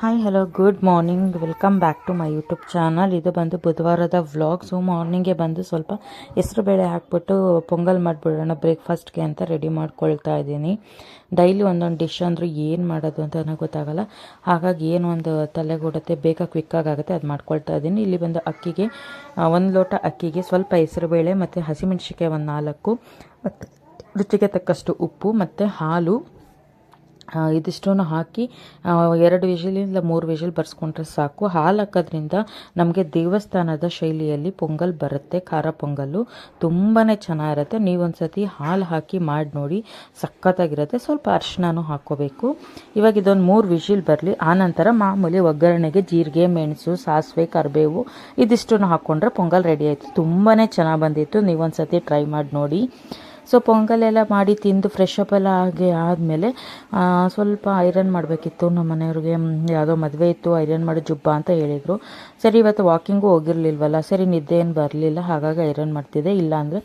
Hi hello good morning welcome back to my YouTube channel ಇದು ಬಂದು ಬುಧವಾರದ vlogs ಮಾರ್ನಿಂಗೆ ಬಂದು ಸ್ವಲ್ಪ ಹೆಸರು ಬೇಳೆ ಹಾಕ್ಬಿಟ್ಟು ಪೊಂಗಲ್ ಮಾಡಿಬಿಡೋಣ ಬ್ರೇಕ್ಫಾಸ್ಟ್ಗೆ ಅಂತ ರೆಡಿ ಮಾಡ್ಕೊಳ್ತಾ ಇದ್ದೀನಿ. ಡೈಲಿ ಒಂದೊಂದು ಡಿಶ್ ಅಂದರೂ ಏನು ಮಾಡೋದು ಅಂತ ನನಗೆ ಗೊತ್ತಾಗಲ್ಲ. ಹಾಗಾಗಿ ಏನು ಒಂದು ತಲೆಗೂಡತ್ತೆ, ಬೇಗ ಕ್ವಿಕ್ಕಾಗಿ ಆಗುತ್ತೆ, ಅದು ಮಾಡ್ಕೊಳ್ತಾ ಇದ್ದೀನಿ. ಇಲ್ಲಿ ಬಂದು ಅಕ್ಕಿಗೆ ಒಂದು ಲೋಟ ಅಕ್ಕಿಗೆ ಸ್ವಲ್ಪ ಹೆಸರುಬೇಳೆ ಮತ್ತು ಹಸಿಮೆಣ್ಸಿಕಾಯಿ ಒಂದು ನಾಲ್ಕು ಮತ್ತು ರುಚಿಗೆ ತಕ್ಕಷ್ಟು ಉಪ್ಪು ಮತ್ತು ಹಾಲು ಇದಿಷ್ಟನ್ನು ಹಾಕಿ ಎರಡು ವಿಷಲಿಂದ ಮೂರು ವಿಷಲ್ ಬರ್ಸ್ಕೊಂಡ್ರೆ ಸಾಕು. ಹಾಲು ಹಾಕೋದ್ರಿಂದ ನಮಗೆ ದೇವಸ್ಥಾನದ ಶೈಲಿಯಲ್ಲಿ ಪೊಂಗಲ್ ಬರುತ್ತೆ, ಖಾರ ಪೊಂಗಲ್ಲು. ತುಂಬಾ ಚೆನ್ನಾಗಿರುತ್ತೆ. ನೀವೊಂದು ಸತಿ ಹಾಲು ಹಾಕಿ ಮಾಡಿ ನೋಡಿ, ಸಖತ್ತಾಗಿರುತ್ತೆ. ಸ್ವಲ್ಪ ಅರಿಶಿನೂ ಹಾಕ್ಕೋಬೇಕು. ಇವಾಗ ಇದೊಂದು ಮೂರು ವಿಷಿಲ್ ಬರಲಿ. ಆನಂತರ ಮಾಮೂಲಿ ಒಗ್ಗರಣೆಗೆ ಜೀರಿಗೆ, ಮೆಣಸು, ಸಾಸಿವೆ, ಕರಿಬೇವು ಇದಿಷ್ಟನ್ನು ಹಾಕ್ಕೊಂಡ್ರೆ ಪೊಂಗಲ್ ರೆಡಿ ಆಯಿತು. ತುಂಬಾ ಚೆನ್ನಾಗಿ ಬಂದಿತ್ತು. ನೀವೊಂದು ಸತಿ ಟ್ರೈ ಮಾಡಿ ನೋಡಿ. ಸೊ ಪೊಂಗಲ್ ಎಲ್ಲ ಮಾಡಿ ತಿಂದು ಫ್ರೆಶ್ ಅಪ್ ಎಲ್ಲ ಆಗಿ ಆದಮೇಲೆ ಸ್ವಲ್ಪ ಐರನ್ ಮಾಡಬೇಕಿತ್ತು ನಮ್ಮ ಮನೆಯವ್ರಿಗೆ. ಯಾವುದೋ ಮದುವೆ ಇತ್ತು ಐರನ್ ಮಾಡಿ ಜುಬ್ಬ ಅಂತ ಹೇಳಿದರು. ಸರಿ, ಇವತ್ತು ವಾಕಿಂಗು ಹೋಗಿರಲಿಲ್ವಲ್ಲ? ಸರಿ, ನಿದ್ದೆ ಏನು ಬರಲಿಲ್ಲ, ಹಾಗಾಗಿ ಐರನ್ ಮಾಡ್ತಿದ್ದೆ. ಇಲ್ಲಾಂದರೆ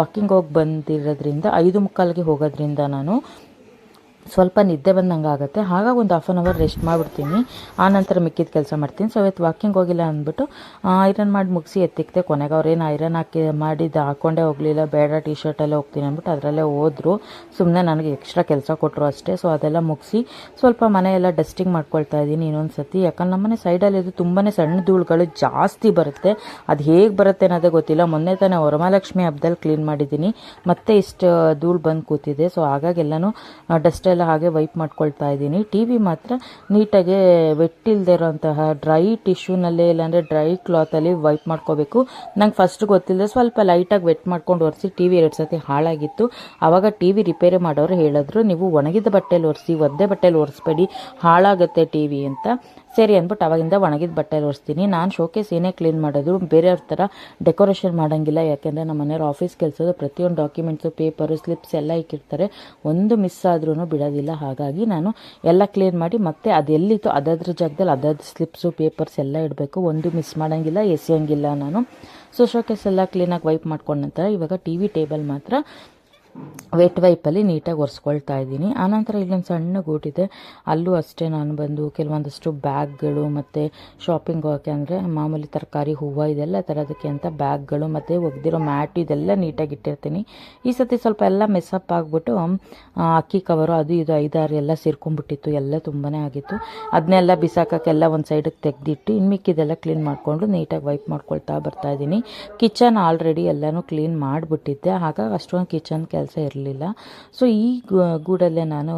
ವಾಕಿಂಗ್ ಹೋಗಿ ಬಂದಿರೋದ್ರಿಂದ, ಐದು ಮುಕ್ಕಾಲಿಗೆ ಹೋಗೋದ್ರಿಂದ ನಾನು ಸ್ವಲ್ಪ ನಿದ್ದೆ ಬಂದಂಗೆ ಆಗುತ್ತೆ. ಹಾಗಾಗಿ ಒಂದು ಹಾಫ್ ಆನ್ ಅವರ್ ರೆಸ್ಟ್ ಮಾಡಿಬಿಡ್ತೀನಿ. ಆನಂತರ ಮಿಕ್ಕಿದ ಕೆಲಸ ಮಾಡ್ತೀನಿ. ಸೊ ಇವತ್ತು ವಾಕಿಂಗ್ ಹೋಗಿಲ್ಲ ಅಂದ್ಬಿಟ್ಟು ಐರನ್ ಮಾಡಿ ಮುಗಿಸಿ ಎತ್ತಿಕ್ತೆ ಕೊನೆಗೆ. ಅವ್ರೇನು ಐರನ್ ಹಾಕಿ ಮಾಡಿದ್ದು ಹಾಕ್ಕೊಂಡೇ ಹೋಗಲಿಲ್ಲ. ಬೇಡ ಟಿ ಶರ್ಟಲ್ಲೇ ಹೋಗ್ತೀನಿ ಅಂದ್ಬಿಟ್ಟು ಅದರಲ್ಲೇ ಹೋದರು. ಸುಮ್ಮನೆ ನನಗೆ ಎಕ್ಸ್ಟ್ರಾ ಕೆಲಸ ಕೊಟ್ಟರು ಅಷ್ಟೇ. ಸೊ ಅದೆಲ್ಲ ಮುಗಿಸಿ ಸ್ವಲ್ಪ ಮನೆಯೆಲ್ಲ ಡಸ್ಟಿಂಗ್ ಮಾಡ್ಕೊಳ್ತಾ ಇದ್ದೀನಿ ಇನ್ನೊಂದು ಸತಿ ಯಾಕಂದ್ರೆ ನಮ್ಮನೆ ಸೈಡಲ್ಲಿ ಇದು ತುಂಬಾ ಸಣ್ಣ ಧೂಳುಗಳು ಜಾಸ್ತಿ ಬರುತ್ತೆ. ಅದು ಹೇಗೆ ಬರುತ್ತೆ ಅನ್ನೋದೇ ಗೊತ್ತಿಲ್ಲ. ಮೊನ್ನೆ ತಾನೇ ವರಮಹಾಲಕ್ಷ್ಮಿ ಹಬ್ಬದಲ್ಲಿ ಕ್ಲೀನ್ ಮಾಡಿದ್ದೀನಿ. ಮತ್ತೆ ಇಷ್ಟು ಧೂಳು ಬಂದು ಕೂತಿದೆ. ಸೊ ಹಾಗಾಗಿ ಎಲ್ಲನೂ ಡಸ್ಟ್ ಎಲ್ಲ ಹಾಗೆ ವೈಪ್ ಮಾಡ್ಕೊಳ್ತಾ ಇದ್ದೀನಿ. ಟಿ ವಿ ಮಾತ್ರ ನೀಟಾಗಿ ವೆಟ್ಟಿಲ್ದೆ ಇರೋಂತಹ ಡ್ರೈ ಟಿಶ್ಯೂನಲ್ಲೇ ಇಲ್ಲಾಂದರೆ ಡ್ರೈ ಕ್ಲಾತಲ್ಲಿ ವೈಪ್ ಮಾಡ್ಕೋಬೇಕು. ನಂಗೆ ಫಸ್ಟ್ ಗೊತ್ತಿಲ್ಲದೆ ಸ್ವಲ್ಪ ಲೈಟಾಗಿ ವೆಟ್ ಮಾಡ್ಕೊಂಡು ಒರೆಸಿ ಟಿ ವಿ ಎರಡು ಸತಿ ಹಾಳಾಗಿತ್ತು. ಆವಾಗ ಟಿ ವಿ ರಿಪೇರಿ ಮಾಡೋರು ಹೇಳಿದ್ರು, ನೀವು ಒಣಗಿದ ಬಟ್ಟೆಲಿ ಒರೆಸಿ, ಒದ್ದೆ ಬಟ್ಟೆಲಿ ಒರೆಸ್ಬೇಡಿ, ಹಾಳಾಗುತ್ತೆ ಟಿ ವಿ ಅಂತ. ಸರಿ ಅಂದ್ಬಿಟ್ಟು ಅವಾಗಿಂದ ಒಣಗಿದ ಬಟ್ಟೆಲಿ ಒರೆಸ್ತೀನಿ. ನಾನು ಶೋಕೇಸ್ ಏನೇ ಕ್ಲೀನ್ ಮಾಡೋದು, ಬೇರೆಯವ್ರ ಥರ ಡೆಕೋರೇಷನ್ ಮಾಡೋಂಗಿಲ್ಲ. ಯಾಕೆಂದರೆ ನಮ್ಮ ಮನೆಯವ್ರ ಆಫೀಸ್ ಕೆಲಸದ ಪ್ರತಿಯೊಂದು ಡಾಕ್ಯುಮೆಂಟ್ಸು ಪೇಪರು ಸ್ಲಿಪ್ಸ್ ಎಲ್ಲ ಇಕ್ಕಿರ್ತಾರೆ ಒಂದು ಮಿಸ್ ಆದ್ರೂ ಬಿಡೋದಿಲ್ಲ ಹಾಗಾಗಿ ನಾನು ಎಲ್ಲ ಕ್ಲೀನ್ ಮಾಡಿ ಮತ್ತೆ ಅದೆಲ್ಲಿತ್ತು ಅದರ ಜಾಗದಲ್ಲಿ ಅದಾದ ಸ್ಲಿಪ್ಸು ಪೇಪರ್ಸ್ ಎಲ್ಲ ಇಡಬೇಕು. ಒಂದು ಮಿಸ್ ಮಾಡೋಂಗಿಲ್ಲ, ಎಸೆಯೋಂಗಿಲ್ಲ ನಾನು. ಸೊ ಶೋಕೇಸ್ ಎಲ್ಲ ಕ್ಲೀನಾಗಿ ವೈಪ್ ಮಾಡ್ಕೊಂಡ ನಂತರ ಇವಾಗ ಟಿ ಟೇಬಲ್ ಮಾತ್ರ ವೆಟ್ ವೈಪಲ್ಲಿ ನೀಟಾಗಿ ಒರೆಸ್ಕೊಳ್ತಾ ಇದ್ದೀನಿ. ಆನಂತರ ಇಲ್ಲೊಂದು ಸಣ್ಣ ಗೂಟಿದೆ. ಅಲ್ಲೂ ಅಷ್ಟೇ ನಾನು ಬಂದು ಕೆಲವೊಂದಷ್ಟು ಬ್ಯಾಗ್ಗಳು ಮತ್ತು ಶಾಪಿಂಗ್ ಹೋಗೋಕ್ಕೆ ಅಂದರೆ ಮಾಮೂಲಿ ತರಕಾರಿ ಹೂವು ಇದೆಲ್ಲ ತರೋದಕ್ಕೆ ಅಂತ ಬ್ಯಾಗ್ಗಳು ಮತ್ತು ಒಗೆದಿರೋ ಮ್ಯಾಟ್ ಇದೆಲ್ಲ ನೀಟಾಗಿ ಇಟ್ಟಿರ್ತೀನಿ. ಈ ಸತಿ ಸ್ವಲ್ಪ ಎಲ್ಲ ಮೆಸ್ಸಪ್ ಆಗಿಬಿಟ್ಟು ಅಕ್ಕಿ ಕವರು ಅದು ಇದು, ಐದಾರು ಎಲ್ಲ ಸೇರ್ಕೊಂಡ್ಬಿಟ್ಟಿತ್ತು. ಎಲ್ಲ ತುಂಬಾ ಆಗಿತ್ತು. ಅದನ್ನೆಲ್ಲ ಬಿಸಾಕೋಕ್ಕೆಲ್ಲ ಒಂದು ಸೈಡಿಗೆ ತೆಗೆದಿಟ್ಟು ಇನ್ನು ಮಿಕ್ಕಿದೆಲ್ಲ ಕ್ಲೀನ್ ಮಾಡಿಕೊಂಡು ನೀಟಾಗಿ ವೈಪ್ ಮಾಡ್ಕೊಳ್ತಾ ಬರ್ತಾ ಇದ್ದೀನಿ. ಕಿಚನ್ ಆಲ್ರೆಡಿ ಎಲ್ಲನೂ ಕ್ಲೀನ್ ಮಾಡಿಬಿಟ್ಟಿದ್ದೆ. ಹಾಗಾಗಿ ಅಷ್ಟೊಂದು ಕಿಚನ್ ಕೆಲಸ ಇರಲಿಲ್ಲ. ಸೊ ಈ ಗೂಡಲ್ಲೇ ನಾನು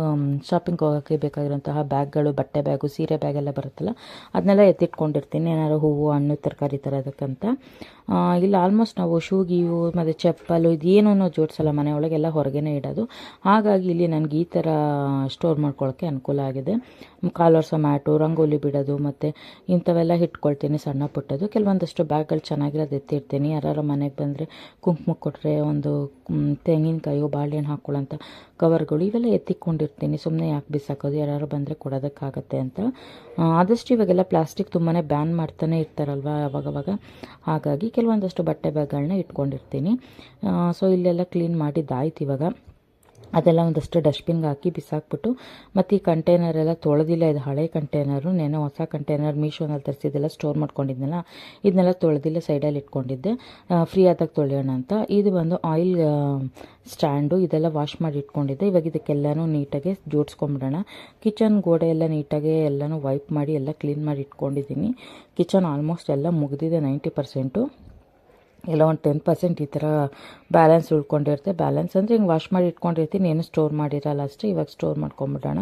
ಶಾಪಿಂಗ್ ಹೋಗೋಕ್ಕೆ ಬೇಕಾಗಿರುವಂತಹ ಬ್ಯಾಗ್ಗಳು, ಬಟ್ಟೆ ಬ್ಯಾಗು, ಸೀರೆ ಬ್ಯಾಗೆಲ್ಲ ಬರುತ್ತಲ್ಲ, ಅದನ್ನೆಲ್ಲ ಎತ್ತಿಟ್ಕೊಂಡಿರ್ತೀನಿ. ಏನಾದ್ರು ಹೂವು, ಹಣ್ಣು, ತರಕಾರಿ ತರೋದಕ್ಕಂತ. ಇಲ್ಲಿ ಆಲ್ಮೋಸ್ಟ್ ನಾವು ಶೂ ಗೀವು ಮತ್ತು ಚಪ್ಪಲು, ಇದೇನೂ ಜೋಡಿಸಲ್ಲ ಮನೆಯೊಳಗೆಲ್ಲ ಹೊರಗೇನೆ ಇಡೋದು. ಹಾಗಾಗಿ ಇಲ್ಲಿ ನನಗೆ ಈ ಥರ ಸ್ಟೋರ್ ಮಾಡ್ಕೊಳ್ಳೋಕ್ಕೆ ಅನುಕೂಲ ಆಗಿದೆ. ಕಾಲರ್ಸ ಮ್ಯಾಟು ರಂಗೋಲಿ ಬಿಡೋದು, ಮತ್ತು ಇಂಥವೆಲ್ಲ ಇಟ್ಕೊಳ್ತೀನಿ ಸಣ್ಣ ಪುಟ್ಟದು ಕೆಲವೊಂದಷ್ಟು ಬ್ಯಾಗ್ಗಳು ಚೆನ್ನಾಗಿರೋದು ಎತ್ತಿರ್ತೀನಿ ಯಾರು ಮನೆಗೆ ಬಂದರೆ ಕುಂಕುಮ ಕೊಟ್ಟರೆ ಒಂದು ತೆಂಗಿನಕಾಯೋ, ಬಾಳೆಹಣ್ಣು ಹಾಕ್ಕೊಳ್ಳೋಂಥ ಕವರ್ಗಳು ಇವೆಲ್ಲ ಎತ್ತಿಕೊಂಡಿರ್ತೀನಿ. ಸುಮ್ಮನೆ ಯಾಕೆ ಬಿಸಾಕೋದು? ಯಾರು ಬಂದರೆ ಕೊಡೋದಕ್ಕಾಗತ್ತೆ ಅಂತ. ಆದಷ್ಟು ಇವಾಗೆಲ್ಲ ಪ್ಲಾಸ್ಟಿಕ್ ತುಂಬಾ ಬ್ಯಾನ್ ಮಾಡ್ತಾನೆ ಇರ್ತಾರಲ್ವ ಅವಾಗವಾಗ? ಹಾಗಾಗಿ ಕೆಲವೊಂದಷ್ಟು ಬಟ್ಟೆ ಬ್ಯಾಗ್ಗಳನ್ನ ಇಟ್ಕೊಂಡಿರ್ತೀನಿ. ಸೊ, ಇಲ್ಲೆಲ್ಲ ಕ್ಲೀನ್ ಮಾಡಿದ್ದಾಯ್ತು ಇವಾಗ. ಅದೆಲ್ಲ ಒಂದಷ್ಟು ಡಸ್ಟ್ಬಿನ್ಗೆ ಹಾಕಿ ಬಿಸಾಕ್ಬಿಟ್ಟು, ಮತ್ತು ಈ ಕಂಟೈನರ್ ಎಲ್ಲ ತೊಳೆದಿಲ್ಲ, ಇದು ಹಳೆ ಕಂಟೈನರು ನೆನೆ ಹೊಸ ಕಂಟೈನರ್ ಮೀಶೋನಲ್ಲಿ ತರಿಸಿದ್ದೆಲ್ಲ ಸ್ಟೋರ್ ಮಾಡ್ಕೊಂಡಿದ್ನಲ್ಲ, ಇದನ್ನೆಲ್ಲ ತೊಳೆದಿಲ್ಲ ಸೈಡಲ್ಲಿ ಇಟ್ಕೊಂಡಿದ್ದೆ. ಫ್ರೀ ಆದಾಗ ತೊಳೆಯೋಣ ಅಂತ. ಇದು ಬಂದು ಆಯಿಲ್ ಸ್ಟ್ಯಾಂಡು ಇದೆಲ್ಲ ವಾಶ್ ಮಾಡಿ ಇಟ್ಕೊಂಡಿದ್ದೆ. ಇವಾಗ ಇದಕ್ಕೆಲ್ಲನೂ ನೀಟಾಗಿ ಜೋಡಿಸ್ಕೊಂಬಿಡೋಣ. ಕಿಚನ್ ಗೋಡೆ ಎಲ್ಲ ನೀಟಾಗಿ ಎಲ್ಲನೂ ವೈಪ್ ಮಾಡಿ, ಎಲ್ಲ ಕ್ಲೀನ್ ಮಾಡಿ ಇಟ್ಕೊಂಡಿದ್ದೀನಿ. ಕಿಚನ್ ಆಲ್ಮೋಸ್ಟ್ ಎಲ್ಲ ಮುಗಿದಿದೆ ನೈಂಟಿ ಪರ್ಸೆಂಟು ಎಲ್ಲ ಒಂದು ಟೆನ್ ಪರ್ಸೆಂಟ್ ಈ ಥರ ಬ್ಯಾಲೆನ್ಸ್ ಉಳ್ಕೊಂಡಿರುತ್ತೆ. ಬ್ಯಾಲೆನ್ಸ್ ಅಂದರೆ ಹಿಂಗೆ ವಾಶ್ ಮಾಡಿ ಇಟ್ಕೊಂಡಿರ್ತೀನಿ. ಏನು ಸ್ಟೋರ್ ಮಾಡಿರಲ್ಲ ಅಷ್ಟೇ. ಇವಾಗ ಸ್ಟೋರ್ ಮಾಡ್ಕೊಂಬಿಡೋಣ.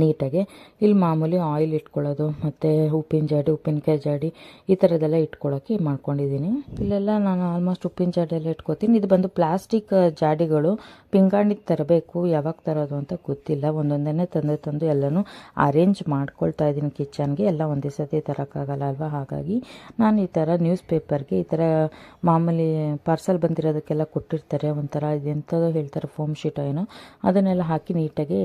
ನೀಟಾಗಿ. ಇಲ್ಲಿ ಮಾಮೂಲಿ ಆಯಿಲ್ ಇಟ್ಕೊಳ್ಳೋದು, ಮತ್ತು ಉಪ್ಪಿನ ಜಾಡಿ, ಉಪ್ಪಿನಕಾಯಿ ಜಾಡಿ ಈ ಥರದ್ದೆಲ್ಲ ಇಟ್ಕೊಳ್ಳೋಕೆ ಮಾಡ್ಕೊಂಡಿದ್ದೀನಿ. ಇಲ್ಲೆಲ್ಲ ನಾನು ಆಲ್ಮೋಸ್ಟ್ ಉಪ್ಪಿನ ಜಾಡಿಯಲ್ಲಿ ಇಟ್ಕೋತೀನಿ. ಇದು ಬಂದು ಪ್ಲಾಸ್ಟಿಕ್ ಜಾಡಿಗಳು ಪಿಂಗಾಣಿ ತರಬೇಕು, ಯಾವಾಗ ತರೋದು ಅಂತ ಗೊತ್ತಿಲ್ಲ. ಒಂದೊಂದನ್ನೇ ತಂದು ತಂದು ಎಲ್ಲನೂ ಅರೇಂಜ್ ಮಾಡ್ಕೊಳ್ತಾ ಇದ್ದೀನಿ ಕಿಚನ್ಗೆ. ಎಲ್ಲ ಒಂದೇ ಸತಿ ತರೋಕ್ಕಾಗಲ್ಲ ಅಲ್ವಾ? ಹಾಗಾಗಿ ನಾನು ಈ ಥರ ನ್ಯೂಸ್ ಪೇಪರ್ಗೆ ಈ ಥರ ಮಾಮೂಲಿ ಪಾರ್ಸಲ್ ಬಂದಿರೋದಕ್ಕೆಲ್ಲ ಕೊಟ್ಟಿರ್ತಾರೆ. ಒಂಥರ ಇದೆಂಥದ್ದು ಹೇಳ್ತಾರೆ ಫೋಮ್ ಶೀಟ್ ಏನೋ. ಅದನ್ನೆಲ್ಲ ಹಾಕಿ ನೀಟಾಗಿ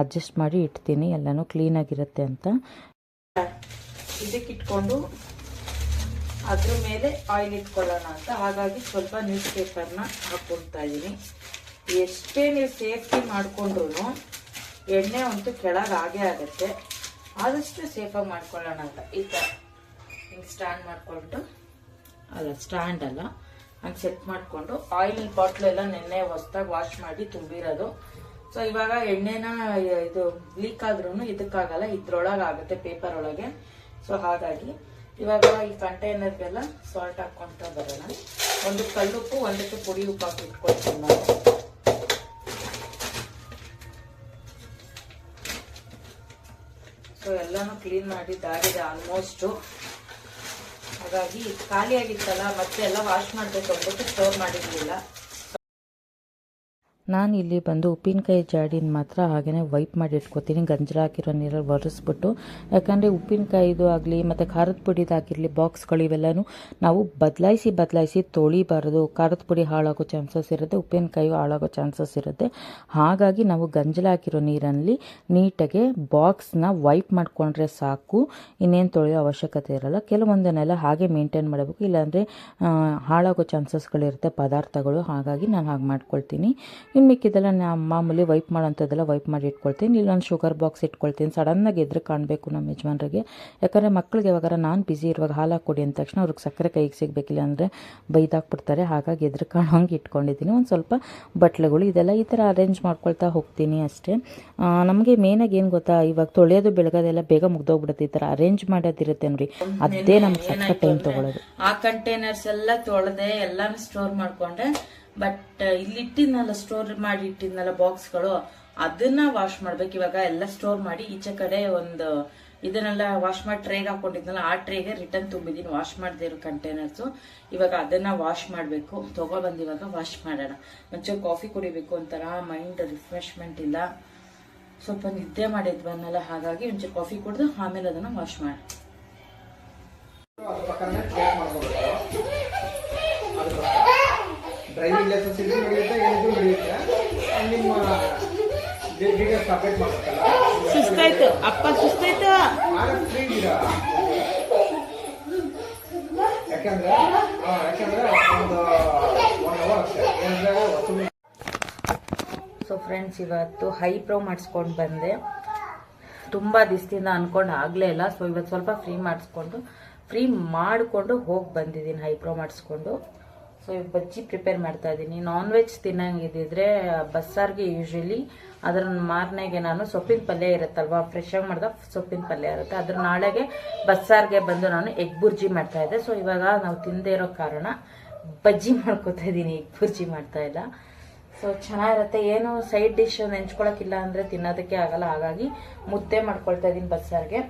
ಅಡ್ಜಸ್ಟ್ ಮಾಡಿ ಇಡ್ತೀನಿ, ಎಲ್ಲನೂ ಕ್ಲೀನಾಗಿರುತ್ತೆ ಅಂತ. ಇದಕ್ಕಿಟ್ಕೊಂಡು ಅದ್ರ ಮೇಲೆ ಆಯಿಲ್ ಇಟ್ಕೊಳ್ಳೋಣ ಅಂತ. ಹಾಗಾಗಿ ಸ್ವಲ್ಪ ನ್ಯೂಸ್ ಪೇಪರ್ನ ಹಾಕ್ಕೊಳ್ತಾ ಇದ್ದೀನಿ ಎಷ್ಟೇ ನೀವು ಸೇಫ್ಟಿ ಮಾಡಿಕೊಂಡ್ರು ಎಣ್ಣೆ ಅಂತೂ ಕೆಳಗೆ ಆಗೇ ಆಗುತ್ತೆ. ಆದಷ್ಟು ಸೇಫಾಗಿ ಮಾಡ್ಕೊಳ್ಳೋಣ ಅಂತ. ಈ ಥರ ಹಿಂಗೆ ಸ್ಟ್ಯಾಂಡ್ ಮಾಡಿಕೊಂಡು ಅಲ್ಲ ಸ್ಟ್ಯಾಂಡ್ ಅಲ್ಲ. ಹಂಗೆ ಸೆಟ್ ಮಾಡಿಕೊಂಡು ಆಯಿಲ್ ಬಾಟ್ಲೆಲ್ಲ ನೆನ್ನೆ ಹೊಸ್ದಾಗಿ ವಾಶ್ ಮಾಡಿ ತುಂಬಿರೋದು. ಸೊ ಇವಾಗ ಎಣ್ಣೆನ, ಇದು ಲೀಕ್ ಆದ್ರೂ ಇದಕ್ಕಾಗಲ್ಲ, ಇದ್ರೊಳಗೆ ಆಗುತ್ತೆ ಪೇಪರ್ ಒಳಗೆ. ಸೊ ಹಾಗಾಗಿ ಇವಾಗ ಈ ಕಂಟೈನರ್ಗೆಲ್ಲ ಸಾಲ್ಟ್ ಹಾಕ್ಕೊಂತ ಬರೋಣ. ಒಂದು ಕಲ್ಲುಪ್ಪು, ಒಂದಕ್ಕೆ ಪುಡಿ ಉಪ್ಪು ಹಾಕಿ ಇಟ್ಕೊಳ್ತೀನಿ ನಾನು. ಸೊ ಎಲ್ಲಾನು ಕ್ಲೀನ್ ಮಾಡಿದ್ದಾಗಿದೆ ಆಲ್ಮೋಸ್ಟು ಹಾಗಾಗಿ ಖಾಲಿಯಾಗಿತ್ತಲ್ಲ, ಮತ್ತೆ ಎಲ್ಲ ವಾಶ್ ಮಾಡಬೇಕು ಅಂದ್ಬಿಟ್ಟು ಸ್ಟೋರ್ ಮಾಡಿರಲಿಲ್ಲ. ನಾನು ಇಲ್ಲಿ ಬಂದು ಉಪ್ಪಿನಕಾಯಿ ಜಾಡಿನ ಮಾತ್ರ ಹಾಗೆಯೇ ವೈಪ್ ಮಾಡಿ ಇಟ್ಕೊತೀನಿ ಗಂಜಲ ಹಾಕಿರೋ ನೀರಲ್ಲಿ ಒರೆಸ್ಬಿಟ್ಟು. ಯಾಕಂದರೆ ಉಪ್ಪಿನಕಾಯಿದು ಆಗಲಿ, ಮತ್ತು ಖಾರದ ಪುಡಿದಾಗಿರಲಿ ಬಾಕ್ಸ್ಗಳು ಇವೆಲ್ಲನೂ ನಾವು ಬದಲಾಯಿಸಿ ಬದಲಾಯಿಸಿ ತೊಳಿಬಾರದು. ಖಾರದ ಪುಡಿ ಹಾಳಾಗೋ ಚಾನ್ಸಸ್ ಇರುತ್ತೆ, ಉಪ್ಪಿನಕಾಯಿ ಹಾಳಾಗೋ ಚಾನ್ಸಸ್ ಇರುತ್ತೆ. ಹಾಗಾಗಿ ನಾವು ಗಂಜಲ ಹಾಕಿರೋ ನೀರಲ್ಲಿ ನೀಟಾಗಿ ಬಾಕ್ಸ್ನ ವೈಪ್ ಮಾಡಿಕೊಂಡ್ರೆ ಸಾಕು. ಇನ್ನೇನು ತೊಳೆಯೋ ಅವಶ್ಯಕತೆ ಇರಲ್ಲ. ಕೆಲವೊಂದನ್ನೆಲ್ಲ ಹಾಗೆ ಮೇಂಟೈನ್ ಮಾಡಬೇಕು. ಇಲ್ಲಾಂದರೆ ಹಾಳಾಗೋ ಚಾನ್ಸಸ್ಗಳಿರುತ್ತೆ ಪದಾರ್ಥಗಳು. ಹಾಗಾಗಿ ನಾನು ಹಾಗೆ ಮಾಡ್ಕೊಳ್ತೀನಿ. ಮಿಕ್ಕಿದೆಲ್ಲ ನಾ ಮಾಮೂಲಿ ವೈಪ್ ಮಾಡೋಂಥದ್ದೆಲ್ಲ ವೈಪ್ ಮಾಡಿ ಇಟ್ಕೊಳ್ತೀನಿ. ಇಲ್ಲೊಂದು ಶುಗರ್ ಬಾಕ್ಸ್ ಇಟ್ಕೊಳ್ತೀನಿ. ಸಡನ್ನಾಗಿ ಎದ್ರೆ ಕಾಣಬೇಕು ನಮ್ಮ ಯಜಮಾನ್ರಿಗೆ. ಯಾಕಂದರೆ ಮಕ್ಕಳಿಗೆ ಯಾವಾಗಾರ ನಾನು ಬಿಸಿ ಇರುವಾಗ ಹಾಲು ಕೊಡಿ ಅಂದ ತಕ್ಷಣ ಅವ್ರಿಗೆ ಸಕ್ಕರೆ ಕೈಗೆ ಸಿಗಬೇಕಿಲ್ಲ ಅಂದರೆ ಬೈದಾಕ್ಬಿಡ್ತಾರೆ. ಹಾಗಾಗಿ ಎದುರು ಕಾಣೋಂಗೆ ಇಟ್ಕೊಂಡಿದ್ದೀನಿ. ಒಂದು ಸ್ವಲ್ಪ ಬಟ್ಲುಗಳು ಇದೆಲ್ಲ ಈ ಥರ ಅರೇಂಜ್ ಮಾಡ್ಕೊಳ್ತಾ ಹೋಗ್ತೀನಿ ಅಷ್ಟೇ. ನಮಗೆ ಮೇನಾಗಿ ಏನು ಗೊತ್ತಾ? ಇವಾಗ ತೊಳೆಯೋದು ಬೆಳಗೋದೆಲ್ಲ ಬೇಗ ಮುಗ್ದೋಗ್ಬಿಡುತ್ತೆ. ಈ ಥರ ಅರೇಂಜ್ ಮಾಡೋದಿರುತ್ತೆ ನೋಡಿ. ಅದೇ ನಮ್ಗೆ ಸಕ್ಕ ಟೈಮ್ ತೊಗೊಳ್ಳೋದು ಆ ಕಂಟೈನರ್ಸ್ ಎಲ್ಲ ತೊಳೆದೆ ಎಲ್ಲಾನು ಸ್ಟೋರ್ ಮಾಡ್ಕೊಂಡೆ. ಬಟ್ ಇಲ್ಲಿ ಇಟ್ಟಿದ್ನಲ್ಲ ಸ್ಟೋರ್ ಮಾಡಿ ಇಟ್ಟಿದ್ನಲ್ಲ ಬಾಕ್ಸ್ಗಳು ಅದನ್ನ ವಾಶ್ ಮಾಡ್ಬೇಕು. ಇವಾಗ ಎಲ್ಲ ಸ್ಟೋರ್ ಮಾಡಿ ಈಚೆ ಕಡೆ ಒಂದು ಇದನ್ನೆಲ್ಲ ವಾಶ್ ಮಾಡಿ ಟ್ರೇಗೆ ಹಾಕೊಂಡಿದ್ನಲ್ಲ, ಆ ಟ್ರೇಗೆ ರಿಟರ್ನ್ ತುಂಬಿದ್ದೀನಿ ವಾಶ್ ಮಾಡದೇ ಇರೋ ಕಂಟೈನರ್ಸ್ ಇವಾಗ ಅದನ್ನ ವಾಶ್ ಮಾಡಬೇಕು. ತಗೊಬಂದು ಇವಾಗ ವಾಶ್ ಮಾಡೋಣ. ಒಂಚೂರು ಕಾಫಿ ಕುಡಿಬೇಕು ಒಂಥರ ಮೈಂಡ್ ರಿಫ್ರೆಶ್ಮೆಂಟ್ ಇಲ್ಲ. ಸ್ವಲ್ಪ ನಿದ್ದೆ ಮಾಡಿದ್ವನ್ನಲ್ಲ ಹಾಗಾಗಿ ಒಂಚೂರು ಕಾಫಿ ಕುಡಿದು ಆಮೇಲೆ ಅದನ್ನ ವಾಶ್ ಮಾಡಿ. ಡ್ರೈವಿಂಗ್ ಲೈಸೆನ್ಸ್ ಇಲ್ಲಿ ನಡೆಯುತ್ತೆ ಏನಿದ್ರು ನಡೆಯುತ್ತೆ. ನಿಮ್ಮ ಡೀಟೇಲ್ಸ್ ಅಪ್ಡೇಟ್ ಮಾಡಬೇಕಲ್ಲ? ಸುಸ್ತಾಯ್ತು. ಅಪ್ಪ ಸುಸ್ತಾಯ್ತು? ಫ್ರೀ ಇದ್ದೀರಾ ಯಾಕಂದ್ರೆ ಯಾಕಂದ್ರೆ ಒಂದು ಒನ್ ಅವರ್ ಅಷ್ಟೇ. ಏನಂದ್ರೆ ಸೊ ಫ್ರೆಂಡ್ಸ್ ಇವತ್ತು ಹೈ ಪ್ರೋ ಮಾಡಿಸ್ಕೊಂಡು ಬಂದೆ. ತುಂಬ ದಿಸ್ತಿಂದ ಅನ್ಕೊಂಡು ಆಗಲೇ ಇಲ್ಲ. ಸೊ ಇವತ್ತು ಸ್ವಲ್ಪ ಫ್ರೀ ಮಾಡಿಸ್ಕೊಂಡು ಫ್ರೀ ಮಾಡಿಕೊಂಡು ಹೋಗಿ ಬಂದಿದ್ದೀನಿ ಹೈ ಪ್ರೋ ಮಾಡಿಸ್ಕೊಂಡು. ಸೊ ಇವಾಗ ಬಜ್ಜಿ ಪ್ರಿಪೇರ್ ಮಾಡ್ತಾ ಇದ್ದೀನಿ. ನಾನ್ ವೆಜ್ ತಿನ್ನಂಗಿದ್ದಿದ್ರೆ ಬಸ್ಸಾರ್ಗೆ ಯೂಶ್ವಲಿ ಅದ್ರ ಮಾರನೆಗೆ ನಾನು ಸೊಪ್ಪಿನ ಪಲ್ಯ ಇರುತ್ತಲ್ವಾ ಫ್ರೆಶ್ ಆಗಿ ಮಾಡಿದ ಸೊಪ್ಪಿನ ಪಲ್ಯ ಇರುತ್ತೆ. ಅದ್ರ ನಾಳೆಗೆ ಬಸ್ಸಾರ್ಗೆ ಬಂದು ನಾನು ಎಗ್ ಬುರ್ಜಿ ಮಾಡ್ತಾ ಇದ್ದೆ. ಸೊ ಇವಾಗ ನಾವು ತಿಂದೇ ಇರೋ ಕಾರಣ ಬಜ್ಜಿ ಮಾಡ್ಕೋತಾ ಇದ್ದೀನಿ ಎಗ್ ಬುರ್ಜಿ ಮಾಡ್ತಾ ಇಲ್ಲ. ಸೊ ಚೆನ್ನಾಗಿರುತ್ತೆ. ಏನು ಸೈಡ್ ಡಿಶ್ ನೆಂಚ್ಕೊಳಕ್ಕಿಲ್ಲ ಅಂದರೆ ತಿನ್ನೋದಕ್ಕೆ ಆಗಲ್ಲ. ಹಾಗಾಗಿ ಮುದ್ದೆ ಮಾಡ್ಕೊಳ್ತಾ ಇದ್ದೀನಿ ಬಸ್ಸಾರಿಗೆ.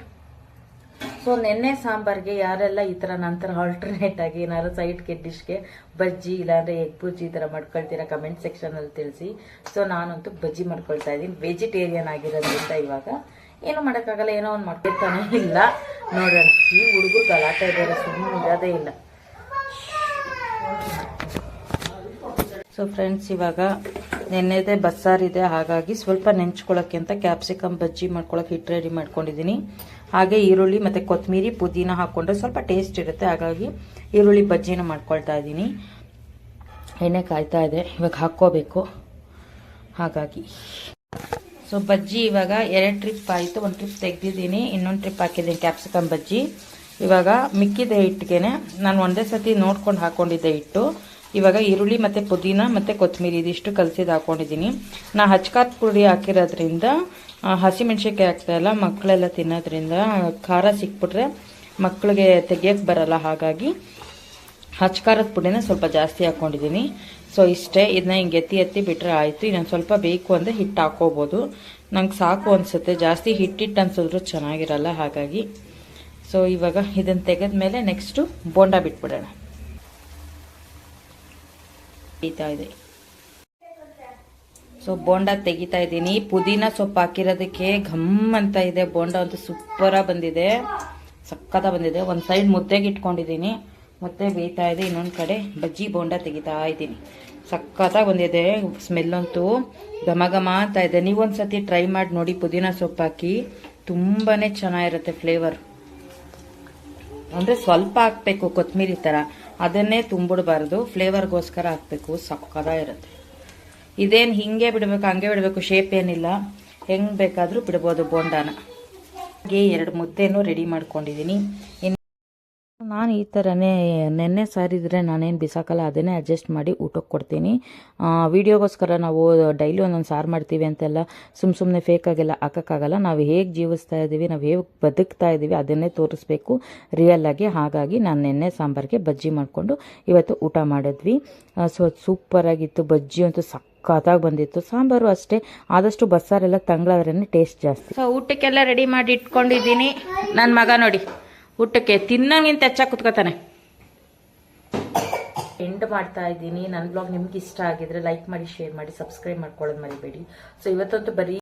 ಸೊ ನೆನ್ನೆ ಸಾಂಬಾರ್ಗೆ ಯಾರೆಲ್ಲ ಈ ಥರ ನಂತರ ಆಲ್ಟರ್ನೇಟ್ ಆಗಿ ಏನಾದ್ರು ಸೈಡ್ಗೆ ಡಿಶ್ಗೆ ಬಜ್ಜಿ ಇಲ್ಲಾಂದರೆ ಎಗ್ ಬುಜ್ಜಿ ಈ ಥರ ಮಾಡ್ಕೊಳ್ತೀರಾ ಕಮೆಂಟ್ ಸೆಕ್ಷನಲ್ಲಿ ತಿಳಿಸಿ. ಸೊ ನಾನಂತೂ ಬಜ್ಜಿ ಮಾಡ್ಕೊಳ್ತಾ ಇದ್ದೀನಿ. ವೆಜಿಟೇರಿಯನ್ ಆಗಿರೋದ್ರಿಂದ ಇವಾಗ ಏನು ಮಾಡೋಕ್ಕಾಗಲ್ಲ, ಏನೋ ಒಂದು ಮಾಡ್ಕೊಳ್ತಾನೆ ಇಲ್ಲ. ನೋಡೋಣ. ಈ ಹುಡುಗರು ಗಲಾಟೆ ಇದ್ದಾರೆ ಸುಮ್ಮನೆ ಇರೋದೇ ಇಲ್ಲ. ಸೊ ಫ್ರೆಂಡ್ಸ್ ಇವಾಗ ನೆನ್ನೆದೆ ಬಸ್ಸಾರಿದೆ ಹಾಗಾಗಿ ಸ್ವಲ್ಪ ನೆಂಚ್ಕೊಳ್ಳೋಕ್ಕೆ ಅಂತ ಕ್ಯಾಪ್ಸಿಕಮ್ ಬಜ್ಜಿ ಮಾಡ್ಕೊಳ್ಳೋಕೆ ಹಿಟ್ಟು ರೆಡಿ ಮಾಡ್ಕೊಂಡಿದ್ದೀನಿ. ಹಾಗೆ ಈರುಳ್ಳಿ ಮತ್ತು ಕೊತ್ತಂಬರಿ ಪುದೀನ ಹಾಕ್ಕೊಂಡ್ರೆ ಸ್ವಲ್ಪ ಟೇಸ್ಟ್ ಇರುತ್ತೆ. ಹಾಗಾಗಿ ಈರುಳ್ಳಿ ಬಜ್ಜಿನ ಮಾಡ್ಕೊಳ್ತಾ ಇದ್ದೀನಿ. ಎಣ್ಣೆ ಕಾಯ್ತಾ ಇದೆ. ಇವಾಗ ಹಾಕ್ಕೋಬೇಕು. ಹಾಗಾಗಿ ಸೊ ಬಜ್ಜಿ ಇವಾಗ ಎರಡು ಟ್ರಿಪ್ ಆಯಿತು. ಒಂದು ಟ್ರಿಪ್ ತೆಗೆದಿದ್ದೀನಿ. ಇನ್ನೊಂದು ಟ್ರಿಪ್ ಹಾಕಿದ್ದೀನಿ. ಕ್ಯಾಪ್ಸಿಕಮ್ ಬಜ್ಜಿ. ಇವಾಗ ಮಿಕ್ಕಿದ ಹಿಟ್ಟಿಗೆ ನಾನು ಒಂದೇ ಸತಿ ನೋಡ್ಕೊಂಡು ಹಾಕೊಂಡಿದ್ದೆ ಹಿಟ್ಟು. ಇವಾಗ ಈರುಳ್ಳಿ ಮತ್ತು ಪುದೀನ ಮತ್ತು ಕೊತ್ತಂಬರಿ ಇದಿಷ್ಟು ಕಲಸಿದ್ದು ಹಾಕೊಂಡಿದ್ದೀನಿ. ನಾ ಹಚ್ಕಾತ್ ಪುಡಿ ಹಾಕಿರೋದ್ರಿಂದ ಹಸಿಮೆಣ್ಸಿನ್ಕಾಯಿ ಹಾಕ್ತಾ ಇಲ್ಲ, ಮಕ್ಕಳೆಲ್ಲ ತಿನ್ನೋದ್ರಿಂದ ಖಾರ ಸಿಕ್ಬಿಟ್ರೆ ಮಕ್ಕಳಿಗೆ ತೆಗಿಯಕ್ಕೆ ಬರಲ್ಲ. ಹಾಗಾಗಿ ಹಚ್ಕಾರದ ಪುಡಿನ ಸ್ವಲ್ಪ ಜಾಸ್ತಿ ಹಾಕ್ಕೊಂಡಿದ್ದೀನಿ ಸೊ ಇಷ್ಟೇ ಇದನ್ನ ಹಿಂಗೆ ಎತ್ತಿ ಎತ್ತಿ ಬಿಟ್ಟರೆ ಆಯಿತು. ಇನ್ನೊಂದು ಸ್ವಲ್ಪ ಬೇಕು ಅಂದರೆ ಹಿಟ್ಟು ಹಾಕ್ಕೋಬೋದು ನಂಗೆ ಸಾಕು ಅನಿಸುತ್ತೆ. ಜಾಸ್ತಿ ಹಿಟ್ಟಿಟ್ಟು ಅನ್ಸಿದ್ರು ಚೆನ್ನಾಗಿರಲ್ಲ. ಹಾಗಾಗಿ ಸೊ ಇವಾಗ ಇದನ್ನು ತೆಗೆದ ಮೇಲೆ ನೆಕ್ಸ್ಟು ಬೋಂಡ ಬಿಟ್ಬಿಡೋಣ. ತೆಗಿತಾ ಇದೆ ಸೊ ಬೋಂಡ ತೆಗಿತಾ ಇದ್ದೀನಿ. ಪುದೀನ ಸೊಪ್ಪು ಹಾಕಿರೋದಕ್ಕೆ ಘಮ್ ಅಂತ ಇದೆ. ಬೋಂಡ ಅಂತೂ ಸೂಪರಾಗಿ ಬಂದಿದೆ. ಸಕ್ಕತ್ತ ಬಂದಿದೆ. ಒಂದು ಸೈಡ್ ಮುದ್ದೆಗೆ ಇಟ್ಕೊಂಡಿದ್ದೀನಿ. ಮುದ್ದೆ ಬೇಯ್ತಾ ಇದೆ. ಇನ್ನೊಂದು ಕಡೆ ಬಜ್ಜಿ ಬೋಂಡ ತೆಗಿತಾ ಇದ್ದೀನಿ. ಸಕ್ಕತ್ತಾಗಿ ಬಂದಿದೆ. ಸ್ಮೆಲ್ ಅಂತೂ ಘಮ ಘಮ ಅಂತ ಇದೆ. ನೀವೊಂದು ಸತಿ ಟ್ರೈ ಮಾಡಿ ನೋಡಿ ಪುದೀನ ಸೊಪ್ಪು ಹಾಕಿ. ತುಂಬಾ ಚೆನ್ನಾಗಿರುತ್ತೆ ಫ್ಲೇವರ್ ಅಂದರೆ ಸ್ವಲ್ಪ ಹಾಕ್ಬೇಕು ಕೊತ್ತಂಬರಿ ಥರ ಅದನ್ನೇ ತುಂಬಿಡಬಾರ್ದು, ಫ್ಲೇವರ್ಗೋಸ್ಕರ ಹಾಕಬೇಕು ಸಕ್ಕದ ಇರುತ್ತೆ. ಇದೇನು ಹಿಂಗೆ ಬಿಡಬೇಕು, ಹಂಗೆ ಬಿಡಬೇಕು ಶೇಪ್ ಏನಿಲ್ಲ. ಹೆಂಗೆ ಬೇಕಾದರೂ ಬಿಡ್ಬೋದು ಬೋಂಡಾನ. ಹಾಗೆ ಎರಡು ಮುದ್ದೆನೂ ರೆಡಿ ಮಾಡ್ಕೊಂಡಿದ್ದೀನಿ. ನಾನು ಈ ಥರನೇ ನೆನ್ನೆ ಸಾರಿದ್ರೆ ನಾನೇನು ಬಿಸಾಕಲ್ಲ, ಅದನ್ನೇ ಅಡ್ಜಸ್ಟ್ ಮಾಡಿ ಊಟಕ್ಕೆ ಕೊಡ್ತೀನಿ. ವಿಡಿಯೋಗೋಸ್ಕರ ನಾವು ಡೈಲಿ ಒಂದೊಂದು ಸಾರು ಮಾಡ್ತೀವಿ ಅಂತೆಲ್ಲ ಸುಮ್ಮ ಸುಮ್ಮನೆ ಫೇಕಾಗೆಲ್ಲ ಹಾಕೋಕ್ಕಾಗಲ್ಲ. ನಾವು ಹೇಗೆ ಜೀವಿಸ್ತಾ ಇದ್ದೀವಿ ನಾವು ಹೇಗೆ ಬದುಕ್ತಾ ಇದ್ದೀವಿ ಅದನ್ನೇ ತೋರಿಸ್ಬೇಕು. ರಿಯಲ್ ಆಗಿ ಹಾಗಾಗಿ ನಾನು ನೆನ್ನೆ ಸಾಂಬಾರಿಗೆ ಬಜ್ಜಿ ಮಾಡಿಕೊಂಡು ಇವತ್ತು ಊಟ ಮಾಡಿದ್ವಿ. ಸೊ ಸೂಪರಾಗಿತ್ತು ಬಜ್ಜಿ ಅಂತೂ ಸಖತ್ತಾಗಿ ಬಂದಿತ್ತು. ಸಾಂಬಾರು ಅಷ್ಟೇ. ಆದಷ್ಟು ಬಸ್ಸಾರೆಲ್ಲ ತಂಗ್ಳಾದ್ರೇ ಟೇಸ್ಟ್ ಜಾಸ್ತಿ. ಸೊ ಊಟಕ್ಕೆಲ್ಲ ರೆಡಿ ಮಾಡಿ ಇಟ್ಕೊಂಡಿದ್ದೀನಿ. ನನ್ನ ಮಗ ನೋಡಿ. ಊಟಕ್ಕೆ ತಿನ್ನೋಂಗಿಂತ ಹೆಚ್ಚಾಗಿ ಕುತ್ಕೋತಾನೆ. ಎಂಡ್ ಮಾಡ್ತಾ ಇದ್ದೀನಿ. ನನ್ನ ಬ್ಲಾಗ್ ನಿಮ್ಗೆ ಇಷ್ಟ ಆಗಿದ್ರೆ ಲೈಕ್ ಮಾಡಿ ಶೇರ್ ಮಾಡಿ ಸಬ್ಸ್ಕ್ರೈಬ್ ಮಾಡ್ಕೊಳ್ಳೋದು ಮರಿಬೇಡಿ. ಸೊ ಇವತ್ತಂತೂ ಬರೀ